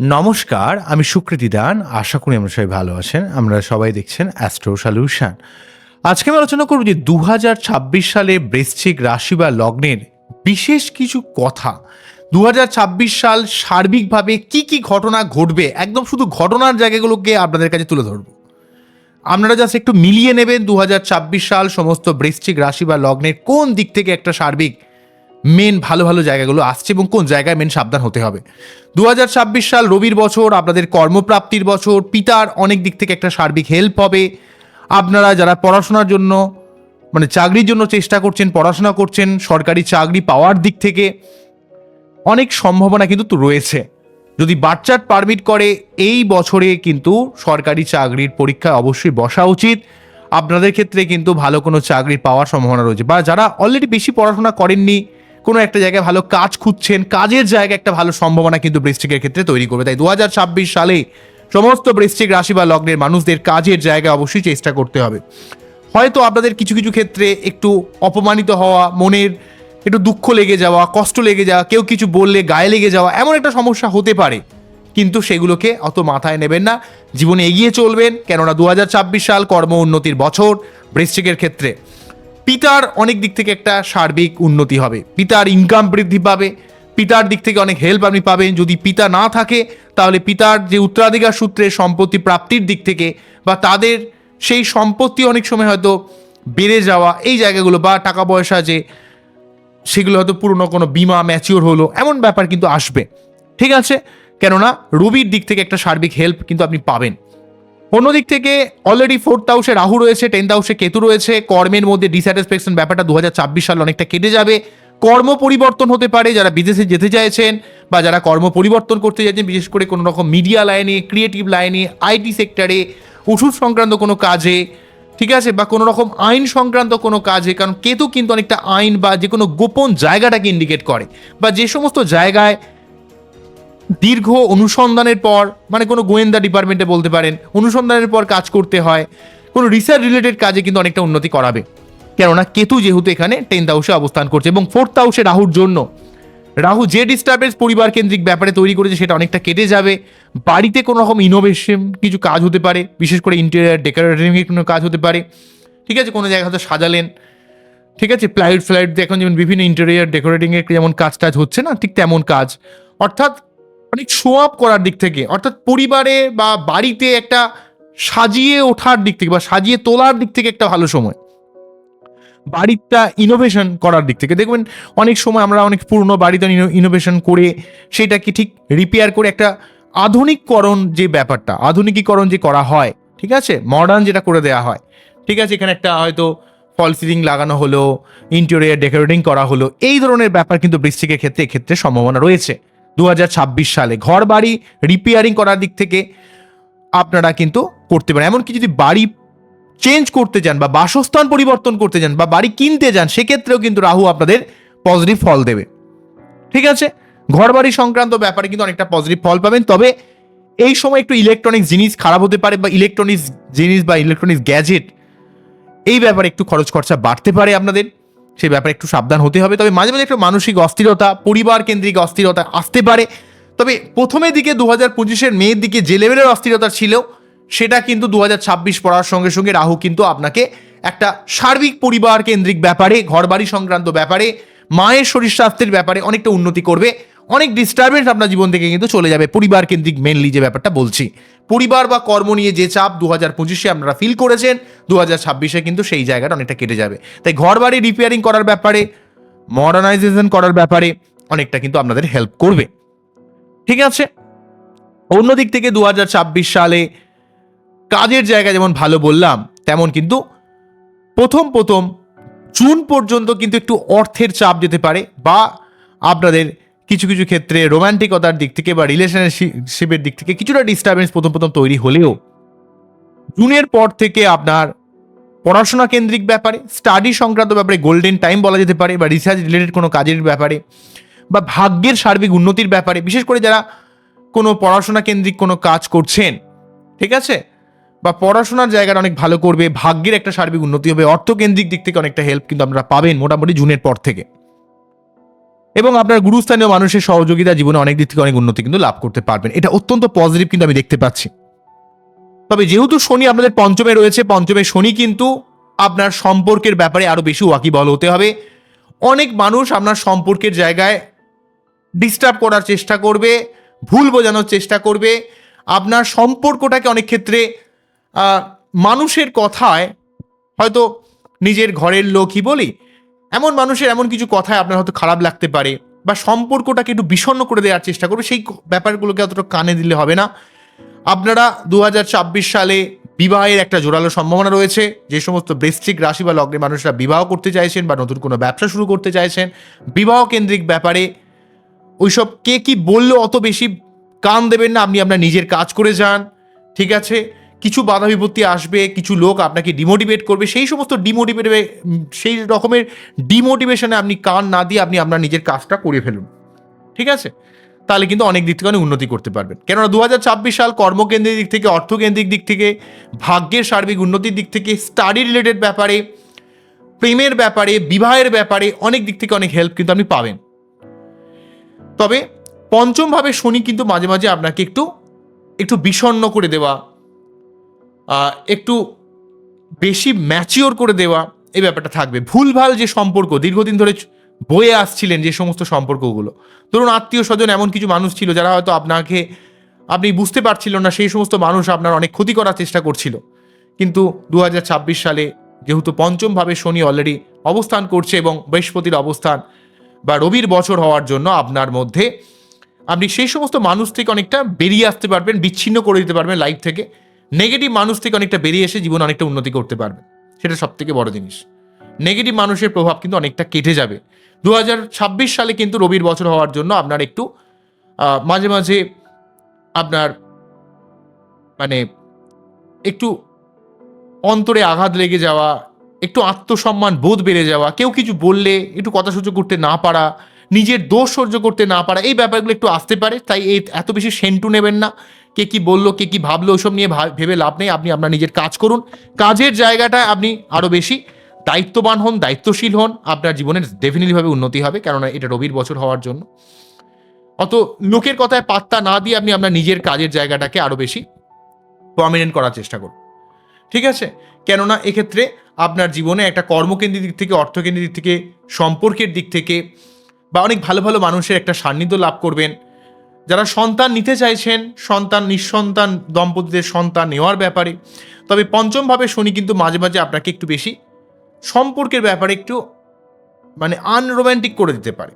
নমস্কার, আমি সুকৃতি দান। আশা করি আমরা সবাই ভালো আছেন। আমরা সবাই দেখছেন অ্যাস্ট্রো সলিউশন আজকে আমি আলোচনা করব যে দু হাজার ছাব্বিশ সালে বৃশ্চিক রাশি বা লগ্নের বিশেষ কিছু কথা। দু হাজার ছাব্বিশ সাল সার্বিকভাবে কি কি ঘটনা ঘটবে? একদম শুধু ঘটনার জায়গাগুলোকে আপনাদের কাছে তুলে ধরবো। আপনারা জাস্ট একটু মিলিয়ে নেবেন দু হাজার ছাব্বিশ সাল সমস্ত বৃশ্চিক রাশি বা লগ্নের কোন দিক থেকে একটা সার্বিক মেন ভালো ভালো জায়গাগুলো আসছে এবং কোন জায়গায় মেন সাবধান হতে হবে। দু হাজার ছাব্বিশ সাল রবির বছর, আপনাদের কর্মপ্রাপ্তির বছর, পিতার অনেক দিক থেকে একটা সার্বিক হেল্প হবে। আপনারা যারা পড়াশোনার জন্য মানে চাকরির জন্য চেষ্টা করছেন, পড়াশোনা করছেন, সরকারি চাকরি পাওয়ার দিক থেকে অনেক সম্ভাবনা কিন্তু রয়েছে। যদি বাচ্চার পারমিট করে, এই বছরে কিন্তু সরকারি চাকরির পরীক্ষায় অবশ্যই বসা উচিত। আপনাদের ক্ষেত্রে কিন্তু ভালো কোনো চাকরি পাওয়ার সম্ভাবনা রয়েছে। বা যারা অলরেডি বেশি পড়াশোনা করেননি কোনো একটা জায়গায় ভালো কাজ খুঁজছেন, কাজের জায়গায় একটা ভালো সম্ভাবনা কিন্তু বৃষ্টিকের ক্ষেত্রে তৈরি করবে। তাই দু হাজার ছাব্বিশ সালে সমস্ত বৃশ্চিক রাশি বা লগ্নের মানুষদের কাজের জায়গায় অবশ্যই চেষ্টা করতে হবে। হয়তো আপনাদের কিছু কিছু ক্ষেত্রে একটু অপমানিত হওয়া, মনের একটু দুঃখ লেগে যাওয়া, কষ্ট লেগে যাওয়া, কেউ কিছু বললে গায়ে লেগে যাওয়া, এমন একটা সমস্যা হতে পারে। কিন্তু সেগুলোকে অত মাথায় নেবেন না। জীবনে এগিয়ে চলবেন, কেননা দু হাজার ছাব্বিশ সাল কর্ম উন্নতির বছর বৃশ্চিকের ক্ষেত্রে। পিতার অনেক দিক থেকে একটা সার্বিক উন্নতি হবে। পিতার ইনকাম বৃদ্ধি পাবে, পিতার দিক থেকে অনেক হেল্প আপনি পাবেন। যদি পিতা না থাকে, তাহলে পিতার যে উত্তরাধিকার সূত্রে সম্পত্তি প্রাপ্তির দিক থেকে বা তাদের সেই সম্পত্তি অনেক সময় হয়তো বেড়ে যাওয়া, এই জায়গাগুলো বা টাকা পয়সা যে সেগুলো হয়তো পুরনো কোনো বিমা ম্যাচিওর হলো, এমন ব্যাপার কিন্তু আসবে। ঠিক আছে? কেননা রবির দিক থেকে একটা সার্বিক হেল্প কিন্তু আপনি পাবেন। অন্যদিক থেকে অলরেডি ফোর্থ হাউসে রাহু রয়েছে টেন্থ হাউসে কেতু রয়েছে। কর্মের মধ্যে ডিস্যাটিসফ্যাকশন ব্যাপারটা দু সালে অনেকটা কেটে যাবে। কর্ম পরিবর্তন হতে পারে যারা বিদেশে যেতে চাইছেন বা যারা কর্ম পরিবর্তন করতে চাইছেন, বিশেষ করে কোনো রকম মিডিয়া লাইনে ক্রিয়েটিভ লাইনে আইটি সেক্টরে ওষুধ সংক্রান্ত কোনো কাজে, ঠিক আছে? বা কোনো রকম আইন সংক্রান্ত কোনো কাজে, কারণ কেতু কিন্তু অনেকটা আইন বা যে কোনো গোপন জায়গাটাকে ইন্ডিকেট করে। বা যে সমস্ত জায়গায় দীর্ঘ অনুসন্ধানের পর মানে কোনো গোয়েন্দা ডিপার্টমেন্টে বলতে পারেন, অনুসন্ধানের পর কাজ করতে হয়, কোনো রিসার্চ রিলেটেড কাজে কিন্তু অনেকটা উন্নতি করাবে। কেননা কেতু যেহেতু এখানে টেন্থ হাউসে অবস্থান করছে এবং ফোর্থ হাউসে রাহুর জন্য। রাহু যে ডিস্টার্বেন্স পরিবার কেন্দ্রিক ব্যাপারে তৈরি করেছে সেটা অনেকটা কেটে যাবে। বাড়িতে কোনো রকম ইনোভেশন কিছু কাজ হতে পারে, বিশেষ করে ইন্টেরিয়ার ডেকোরেটিং কোনো কাজ হতে পারে। ঠিক আছে, কোনো জায়গায় হয়তো সাজালেন। ঠিক আছে প্লাইউড ফ্লাইট এখন যেমন বিভিন্ন ইন্টেরিয়ার ডেকোরেটিংয়ের যেমন কাজ টাজ হচ্ছে না, ঠিক তেমন কাজ। অর্থাৎ অনেক শো আপ করার দিক থেকে, অর্থাৎ পরিবারে বা বাড়িতে একটা সাজিয়ে ওঠার দিক থেকে বা সাজিয়ে তোলার দিক থেকে একটা ভালো সময়। বাড়িটা ইনোভেশন করার দিক থেকে। দেখবেন অনেক সময় আমরা অনেক পুরনো বাড়িতে ইনোভেশন করে সেটাকে ঠিক রিপেয়ার করে একটা আধুনিককরণ যে ব্যাপারটা, আধুনিকীকরণ যে করা হয়, ঠিক আছে? মডার্ন যেটা করে দেওয়া হয়, ঠিক আছে? এখানে একটা হয়তো ফল সিলিং লাগানো হলো ইন্টেরিয়ার ডেকোরেটিং করা হলো, এই ধরনের ব্যাপার কিন্তু বৃষ্টিকের ক্ষেত্রে, এক্ষেত্রে সম্ভাবনা রয়েছে। দু হাজার ছাব্বিশ সালে। ঘর বাড়ি রিপেয়ারিং করার দিক থেকে আপনারা কিন্তু করতে পারেন। এমনকি যদি বাড়ি চেঞ্জ করতে যান বা বাসস্থান পরিবর্তন করতে যান বা বাড়ি কিনতে যান সেক্ষেত্রেও কিন্তু রাহু আপনাদের পজিটিভ ফল দেবে। ঠিক আছে? ঘর বাড়ি সংক্রান্ত ব্যাপারে কিন্তু অনেকটা পজিটিভ ফল পাবেন। তবে এই সময় একটু ইলেকট্রনিক্স জিনিস খারাপ হতে পারে বা ইলেকট্রনিক্স জিনিস বা ইলেকট্রনিক্স গ্যাজেট এই ব্যাপারে একটু খরচ খরচা বাড়তে পারে আপনাদের। সেই ব্যাপারে একটু সাবধান হতে হবে। তবে মাঝে মাঝে একটু মানসিক অস্থিরতা পরিবার কেন্দ্রিক অস্থিরতা আসতে পারে। তবে প্রথমে দিকে দু হাজার পঁচিশের মেয়ের দিকে যে লেভেলের অস্থিরতা ছিল, সেটা কিন্তু দু হাজার ছাব্বিশ পড়ার সঙ্গে সঙ্গে রাহু কিন্তু আপনাকে একটা সার্বিক পরিবার কেন্দ্রিক ব্যাপারে, ঘরবাড়ি সংক্রান্ত ব্যাপারে, মায়ের শরীর স্বাস্থ্যের ব্যাপারে অনেকটা উন্নতি করবে। অনেক ডিস্টারবেন্স আপনার জীবন থেকে কিন্তু চলে যাবে। পরিবার কেন্দ্রিক মেনলি যে ব্যাপারটা বলছি। পরিবার বা কর্ম নিয়ে যে চাপ দু হাজার পঁচিশে আপনারা ফিল করেছেন দু হাজার ছাব্বিশে কিন্তু সেই জায়গাটা অনেকটা কেটে যাবে। তাই ঘর বাড়ি রিপেয়ারিং করার ব্যাপারে মডার্নাইজেশন করার ব্যাপারে অনেকটা কিন্তু আপনাদের হেল্প করবে। ঠিক আছে? অন্যদিক থেকে দু হাজার ছাব্বিশ সালে কাজের জায়গা যেমন ভালো বললাম, তেমন কিন্তু প্রথম প্রথম জুন পর্যন্ত কিন্তু একটু অর্থের চাপ যেতে পারে বা আপনাদের কিছু কিছু ক্ষেত্রে রোমান্টিকতার দিক থেকে বা রিলেশনশিপের দিক থেকে কিছুটা ডিস্টারবেন্স প্রথম প্রথম তৈরি হলেও জুনের পর থেকে আপনার পড়াশোনা কেন্দ্রিক ব্যাপারে স্টাডি সংক্রান্ত ব্যাপারে গোল্ডেন টাইম বলা যেতে পারে বা রিসার্চ রিলেটেড কোনো কাজের ব্যাপারে বা ভাগ্যের সার্বিক উন্নতির ব্যাপারে, বিশেষ করে যারা কোনো পড়াশোনা কেন্দ্রিক কোনো কাজ করছেন, ঠিক আছে? বা পড়াশোনার জায়গাটা অনেক ভালো করবে, ভাগ্যের একটা সার্বিক উন্নতি হবে, অর্থকেন্দ্রিক দিক থেকে অনেকটা হেল্প কিন্তু আপনারা পাবেন মোটামুটি জুনের পর থেকে। এবং আপনার গুরুস্থানীয় মানুষের সহযোগিতা জীবনে অনেক দিক থেকে অনেক উন্নতি কিন্তু লাভ করতে পারবেন। এটা অত্যন্ত পজিটিভ কিন্তু আমি দেখতে পাচ্ছি। তবে যেহেতু শনি আপনাদের পঞ্চমে রয়েছে, পঞ্চমে শনি কিন্তু আপনার সম্পর্কের ব্যাপারে আরও বেশি ওয়াকিবল হতে হবে। অনেক মানুষ আপনার সম্পর্কের জায়গায় ডিস্টার্ব করার চেষ্টা করবে, ভুল বোঝানোর চেষ্টা করবে। আপনার সম্পর্কটাকে অনেক ক্ষেত্রে মানুষের কথায় হয়তো নিজের ঘরের লোকই বলি এমন মানুষের এমন কিছু কথায় আপনার হয়তো খারাপ লাগতে পারে বা সম্পর্কটাকে একটু বিষণ্ণ করে দেওয়ার চেষ্টা করবে, সেই ব্যাপারগুলোকে অতটা কানে দিলে হবে না। আপনারা দু হাজার ছাব্বিশ সালে বিবাহের একটা জোরালো সম্ভাবনা রয়েছে, যে সমস্ত বৃশ্চিক রাশি বা লগ্নের মানুষরা বিবাহ করতে চাইছেন বা নতুন কোনো ব্যবসা শুরু করতে চাইছেন বিবাহ কেন্দ্রিক ব্যাপারে ওইসব কে কি বলল অত বেশি কান দেবেন না, আপনি আপনার নিজের কাজ করে যান, ঠিক আছে? কিছু বাধা বিপত্তি আসবে, কিছু লোক আপনাকে ডিমোটিভেট করবে, সেই সমস্ত ডিমোটিভেট সেই রকমের ডিমোটিভেশনে আপনি কান না দিয়ে আপনি আপনার নিজের কাজটা করে ফেলুন। ঠিক আছে? তাহলে কিন্তু অনেক দিক থেকে উন্নতি করতে পারবেন। কেননা দু হাজার ছাব্বিশ সাল কর্মকেন্দ্রের দিক থেকে, অর্থকেন্দ্রিক দিক থেকে, ভাগ্যের সার্বিক উন্নতির দিক থেকে স্টাডি রিলেটেড ব্যাপারে, প্রেমের ব্যাপারে, বিবাহের ব্যাপারে অনেক দিক থেকে অনেক হেল্প কিন্তু আপনি পাবেন। তবে পঞ্চমভাবে শনি কিন্তু মাঝে মাঝে আপনাকে একটু একটু বিষণ্ণ করে দেওয়া একটু বেশি ম্যাচিওর করে দেওয়া এই ব্যাপারটা থাকবে। ভুলভাল যে সম্পর্ক, দীর্ঘদিন ধরে বয়ে আসছিলেন যে সমস্ত সম্পর্কগুলো। ধরুন আত্মীয় স্বজন এমন কিছু মানুষ ছিল যারা হয়তো আপনাকে, আপনি বুঝতে পারছিলেন না সেই সমস্ত মানুষ আপনার অনেক ক্ষতি করার চেষ্টা করছিল। কিন্তু দু হাজার ছাব্বিশ সালে যেহেতু পঞ্চমভাবে শনি অলরেডি অবস্থান করছে এবং বৃহস্পতির অবস্থান বা রবির বছর হওয়ার জন্য আপনার মধ্যে, আপনি সেই সমস্ত মানুষ থেকে অনেকটা বেরিয়ে আসতে পারবেন, বিচ্ছিন্ন করে দিতে পারবেন লাইফ থেকে। নেগেটিভ মানুষ থেকে অনেকটা বেরিয়ে এসে জীবন অনেকটা উন্নতি করতে পারবে। সেটা সব থেকে বড় জিনিস। নেগেটিভ মানুষের প্রভাব কিন্তু অনেকটা কেটে যাবে। দু হাজার ছাব্বিশ সালে কিন্তু রবির বছর হওয়ার জন্য আপনার একটু মাঝে মাঝে আপনার মানে একটু অন্তরে আঘাত লেগে যাওয়া, একটু আত্মসম্মান বোধ বেড়ে যাওয়া, কেউ কিছু বললে, একটু কথা সহ্য করতে না পারা নিজের দোষ সহ্য করতে না পারা, এই ব্যাপারগুলো একটু আসতে পারে। তাই এই এত বেশি সেন্টু নেবেন না। কে কি বলল, কে কি ভাবলো, ওসব নিয়ে ভেবে লাভ নেই। আপনি আপনার নিজের কাজ করুন। কাজের জায়গাটা আপনি আরও বেশি দায়িত্ববান হন, দায়িত্বশীল হন। আপনার জীবনের ডেফিনেটলিভাবে উন্নতি হবে, কেননা এটা রবির বছর হওয়ার জন্য। অত লোকের কথায় পাত্তা না দিয়ে আপনি আপনার নিজের কাজের জায়গাটাকে আরও বেশি প্রমিনেন্ট করার চেষ্টা করুন। ঠিক আছে? কেননা এক্ষেত্রে আপনার জীবনে একটা কর্মকেন্দ্রিক দিক থেকে, অর্থকেন্দ্রিক দিক থেকে, সম্পর্কের দিক থেকে বা অনেক ভালো ভালো মানুষের একটা সান্নিধ্য লাভ করবেন। যারা সন্তান নিতে চাইছেন, সন্তান নিঃসন্তান দম্পতিদের সন্তান নেওয়ার ব্যাপারে। তবে পঞ্চমভাবে শনি কিন্তু মাঝে মাঝে আপনাকে একটু বেশি সম্পর্কের ব্যাপারে একটু মানে আনরোম্যান্টিক করে দিতে পারে।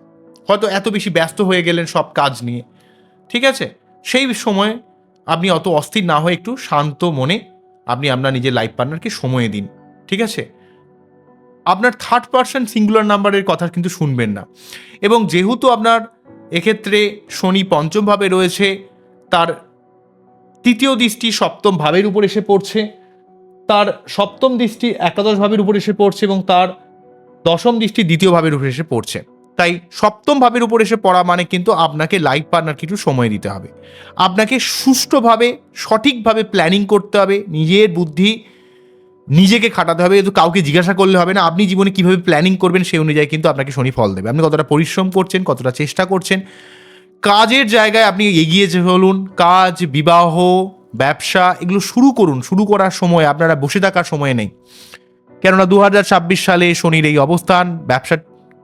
হয়তো এত বেশি ব্যস্ত হয়ে গেলেন সব কাজ নিয়ে। ঠিক আছে? সেই সময় আপনি অত অস্থির না হয়ে একটু শান্ত মনে আপনি আপনার নিজের লাইফ পার্টনারকে সময় দিন। ঠিক আছে? আপনার থার্ড পার্সন সিঙ্গুলার নাম্বারের কথা কিন্তু শুনবেন না। এবং যেহেতু আপনার এক্ষেত্রে শনি পঞ্চমভাবে রয়েছে, তার তৃতীয় দৃষ্টি সপ্তম ভাবের উপর এসে পড়ছে, তার সপ্তম দৃষ্টি একাদশ ভাবের উপর এসে পড়ছে এবং তার দশম দৃষ্টি দ্বিতীয় ভাবের উপর এসে পড়ছে। তাই সপ্তম ভাবের উপর এসে পড়া মানে কিন্তু আপনাকে লাইফ পার্টনার কিছু সময় দিতে হবে। আপনাকে সুষ্ঠুভাবে, সঠিকভাবে প্ল্যানিং করতে হবে, নিজের বুদ্ধি নিজেকে খাটাতে হবে কিন্তু কাউকে জিজ্ঞাসা করলে হবে না। আপনি জীবনে কীভাবে প্ল্যানিং করবেন সেই অনুযায়ী কিন্তু আপনাকে শনি ফল দেবে। আপনি কতটা পরিশ্রম করছেন, কতটা চেষ্টা করছেন, কাজের জায়গায় আপনি এগিয়ে চলুন, কাজ, বিবাহ, ব্যবসা, এগুলো শুরু করুন। শুরু করার সময় আপনারা বসে থাকার সময় নেই। কেননা দু হাজার ছাব্বিশ সালে শনির এই অবস্থান, ব্যবসা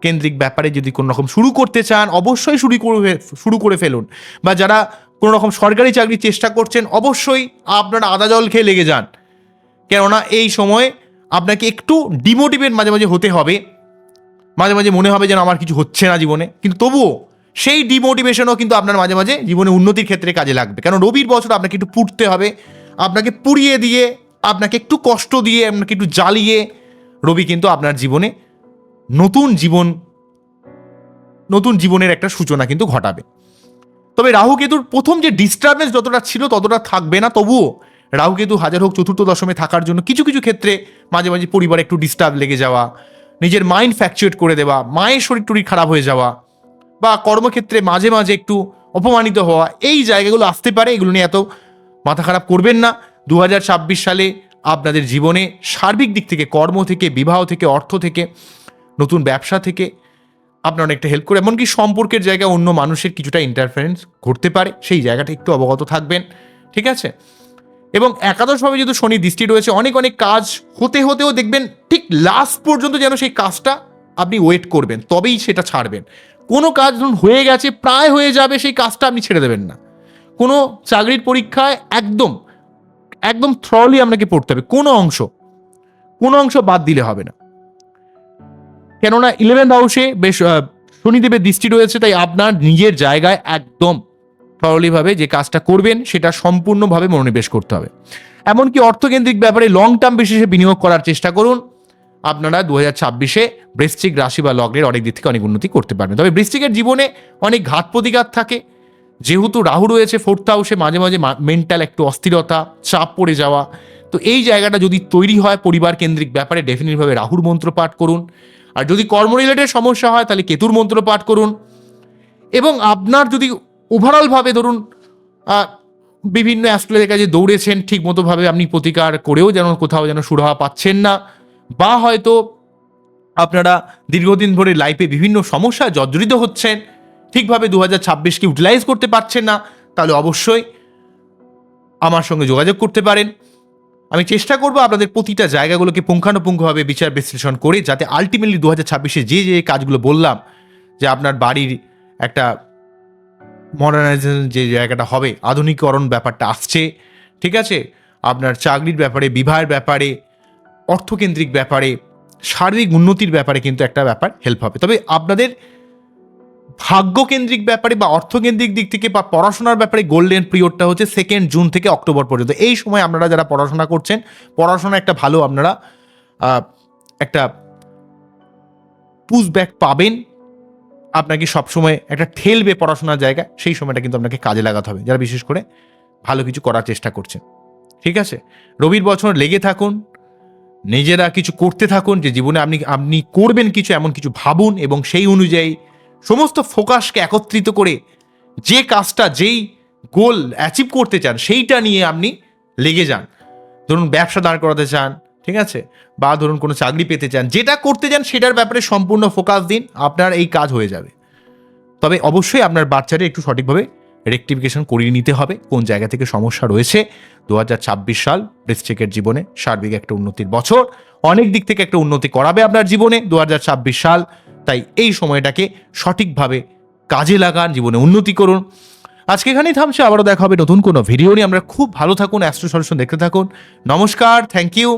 কেন্দ্রিক ব্যাপারে যদি কোনো রকম শুরু করতে চান, অবশ্যই শুরু করে শুরু করে ফেলুন। বা যারা কোনো রকম সরকারি চাকরির চেষ্টা করছেন, অবশ্যই আপনারা আদা জল খেয়ে লেগে যান। কেননা এই সময় আপনাকে একটু ডিমোটিভেট মাঝে মাঝে হতে হবে। মাঝে মাঝে মনে হবে যেন আমার কিছু হচ্ছে না জীবনে। কিন্তু তবুও সেই ডিমোটিভেশনও কিন্তু আপনার মাঝে মাঝে জীবনে উন্নতির ক্ষেত্রে কাজে লাগবে। কারণ রবির বছর আপনাকে একটু পুড়তে হবে, আপনাকে পুড়িয়ে দিয়ে, আপনাকে একটু কষ্ট দিয়ে, আপনাকে একটু জ্বালিয়ে রবি কিন্তু আপনার জীবনে নতুন জীবন, নতুন জীবনের একটা সূচনা কিন্তু ঘটাবে। তবে রাহু কেতুর প্রথম যে ডিস্টারবেন্স যতটা ছিল ততটা থাকবে না। তবুও রাহু কেতু হাজার হোক চতুর্থ দশমে থাকার জন্য কিছু কিছু ক্ষেত্রে মাঝে মাঝে পরিবারে একটু ডিস্টার্ব লেগে যাওয়া, নিজের মাইন্ড ফ্যাকচুয়েট করে দেওয়া, মায়ের শরীর টরীর খারাপ হয়ে যাওয়া বা কর্মক্ষেত্রে মাঝে মাঝে একটু অপমানিত হওয়া, এই জায়গাগুলো আসতে পারে। এগুলো নিয়ে এত মাথা খারাপ করবেন না। দু হাজার ছাব্বিশ সালে আপনাদের জীবনে সার্বিক দিক থেকে, কর্ম থেকে, বিবাহ থেকে, অর্থ থেকে, নতুন ব্যবসা থেকে আপনার অনেকটা হেল্প করে, এমনকি সম্পর্কের জায়গায় অন্য মানুষের কিছুটা ইন্টারফারেন্স ঘটতে পারে। সেই জায়গাটা একটু অবগত থাকবেন। ঠিক আছে? এবং একাদশভাবে যেহেতু শনি দৃষ্টি রয়েছে, অনেক অনেক কাজ হতে, হতেও দেখবেন ঠিক লাস্ট পর্যন্ত যেন সেই কাজটা আপনি ওয়েট করবেন, তবেই সেটা ছাড়বেন। কোনো কাজ ধরুন হয়ে গেছে, প্রায় হয়ে যাবে, সেই কাজটা আপনি ছেড়ে দেবেন না। কোনো চাকরির পরীক্ষায় একদম একদম থ্রলি আপনাকে পড়তে হবে, কোনো অংশ কোনো অংশ বাদ দিলে হবে না। কেননা ইলেভেন্থ হাউসে বেশ শনিদেবের দৃষ্টি রয়েছে, তাই আপনার নিজের জায়গায় একদম থরলিভাবে যে কাজটা করবেন, সেটা সম্পূর্ণভাবে মনোনিবেশ করতে হবে। এমনকি অর্থকেন্দ্রিক ব্যাপারে লং টার্ম বেসিসে বিনিয়োগ করার চেষ্টা করুন। আপনারা দু হাজার ছাব্বিশে বৃশ্চিক রাশি বা লগ্নের অনেক দিক থেকে অনেক উন্নতি করতে পারবেন। তবে বৃশ্চিকের জীবনে অনেক ঘাত প্রতিঘাত থাকে। যেহেতু রাহু রয়েছে ফোর্থ হাউসে মাঝে মাঝে মেন্টাল একটু অস্থিরতা, চাপ পড়ে যাওয়া। তো এই জায়গাটা যদি তৈরি হয় পরিবার কেন্দ্রিক ব্যাপারে ডেফিনেটভাবে রাহুর মন্ত্র পাঠ করুন। আর যদি কর্ম রিলেটেড সমস্যা হয়, তাহলে কেতুর মন্ত্র পাঠ করুন। এবং আপনার যদি ওভারঅলভাবে ধরুন বিভিন্ন অ্যাস্ট্রোলজের কাছে দৌড়েছেন, ঠিক মতোভাবে আপনি প্রতিকার করেও যেন কোথাও যেন সুরাহা পাচ্ছেন না। বা হয়তো আপনারা দীর্ঘদিন ধরে লাইফে বিভিন্ন সমস্যা জর্জরিত হচ্ছেন ঠিকভাবে দু হাজার ছাব্বিশকে ইউটিলাইজ করতে পারছেন না, তাহলে অবশ্যই আমার সঙ্গে যোগাযোগ করতে পারেন। আমি চেষ্টা করব আপনাদের প্রতিটা জায়গাগুলোকে পুঙ্খানুপুঙ্খভাবে বিচার বিশ্লেষণ করে, যাতে আলটিমেটলি দু হাজার ছাব্বিশে যে যে কাজগুলো বললাম, যে আপনার বাড়ির একটা মডার্নাইজেশন যে জায়গাটা হবে আধুনিকরণ ব্যাপারটা আসছে, ঠিক আছে? আপনার চাকরির ব্যাপারে, বিবাহের ব্যাপারে, অর্থকেন্দ্রিক ব্যাপারে, শারীরিক উন্নতির ব্যাপারে কিন্তু একটা ব্যাপার হেল্প হবে। তবে আপনাদের ভাগ্যকেন্দ্রিক ব্যাপারে বা অর্থকেন্দ্রিক দিক থেকে বা পড়াশোনার ব্যাপারে গোল্ডেন পিরিয়ডটা হচ্ছে সেকেন্ড জুন থেকে অক্টোবর পর্যন্ত। এই সময় আপনারা যারা পড়াশোনা করছেন, পড়াশোনা একটা ভালো আপনারা একটা পুশ ব্যাক পাবেন। আপনাকে সবসময় একটা ঠেলবে পড়াশোনার জায়গা, সেই সময়টা কিন্তু আপনাকে কাজে লাগাতে হবে, যারা বিশেষ করে ভালো কিছু করার চেষ্টা করছেন। ঠিক আছে? রবির বছর লেগে থাকুন, নিজেরা কিছু করতে থাকুন, যে জীবনে আপনি আপনি করবেন কিছু, এমন কিছু ভাবুন এবং সেই অনুযায়ী সমস্ত ফোকাসকে একত্রিত করে যে কাজটা, যেই গোল অ্যাচিভ করতে চান, সেইটা নিয়ে আপনি লেগে যান। ধরুন ব্যবসা দাঁড় করাতে চান ঠিক আছে? বা ধরুন কোনো চাকরি পেতে চান, যেটা করতে চান সেটার ব্যাপারে সম্পূর্ণ ফোকাস দিন, আপনার এই কাজ হয়ে যাবে। তবে অবশ্যই আপনার বাচ্চাটা একটু সঠিকভাবে রেকটিফিকেশন করিয়ে নিতে হবে, কোন জায়গা থেকে সমস্যা রয়েছে। দু ছাব্বিশ সাল বৃশ্চিকের জীবনে সার্বিক একটা উন্নতির বছর, অনেক দিক থেকে একটা উন্নতি করাবে আপনার জীবনে দু ছাব্বিশ সাল, তাই এই সময়টাকে সঠিকভাবে কাজে লাগান, জীবনে উন্নতি করুন। আজকে এখানেই থামছে, আবারও দেখা হবে নতুন কোনো ভিডিও নিয়ে। আমরা খুব ভালো থাকুন অ্যাস্ট্রো সলিউশন দেখতে থাকুন। নমস্কার থ্যাংক ইউ